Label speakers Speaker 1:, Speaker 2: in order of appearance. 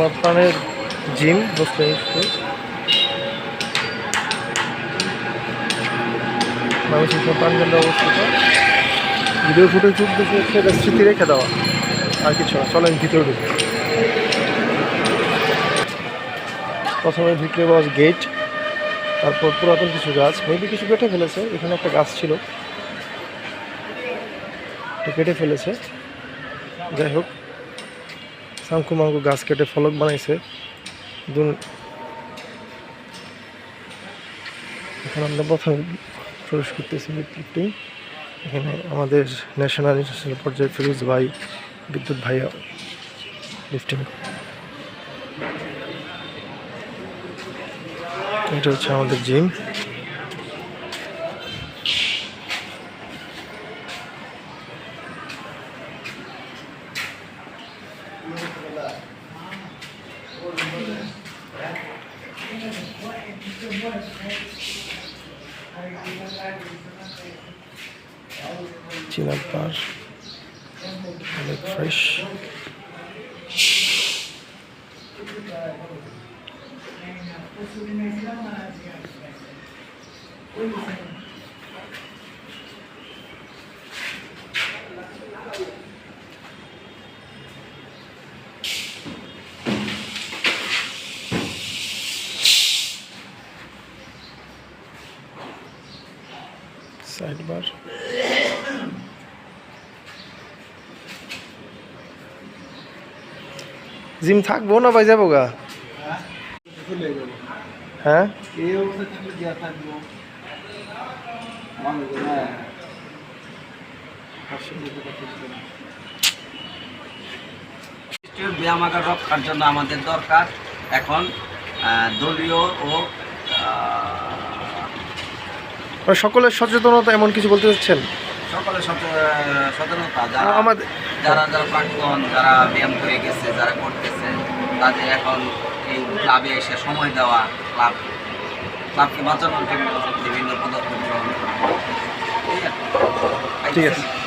Speaker 1: আমার প্রাণের জিম মুসলিম স্কুল ময়মনসিংহ প্রাণকেন্দ্রে অবস্থিত। ভিডিও ফুটেজ উদ্দেশ্য হচ্ছে এটা স্মৃতি রেখে দেওয়া। আর কিছু না, চলেন ভিতরে ঢুকি। প্রথমে ভিক্টোরি বাস গেট তারপর পুরাতন কিছু গাছ। মেবি কিছু কেটে ফেলেছে, এখানে একটা গাছ ছিল। কেটে ফেলেছে। যাই হোক সাংকু মাংকু গাছ কেটে ফলক বানাইছে। এখন আমরা প্রথম প্রবেশ করতেছি লিফটিং এখানে আমাদের ন্যাশনাল ইন্টারন্যাশনাল পর্যায়ে ফিরোজ ভাই, বিদ্যুৎ ভাইয়া লিফটিং এটা হচ্ছে আমাদের জিম চিনার পার অনেক ফ্রেশ সাইড বার জিম থাকব না ভাই যাব গা হ্যাঁ
Speaker 2: ব্যায়ামাগার রক্ষার জন্য আমাদের দরকার এখন দলীয় ও
Speaker 1: সকলের সচেতনতা এমন কিছু বলতে চাচ্ছেন?
Speaker 2: সকলের সচে- সচেতনতা যারা
Speaker 1: আমাদের
Speaker 2: যারা যারা প্রাক্তন যারা ব্যায়াম করে গেছে যারা করতেছে তাদের এখন এই ক্লাবে এসে সময় দেওয়া ক্লাব ক্লাবকে বাঁচানোর জন্য বিভিন্ন পদক্ষেপ গ্রহণ করা।
Speaker 1: ঠিক আছে।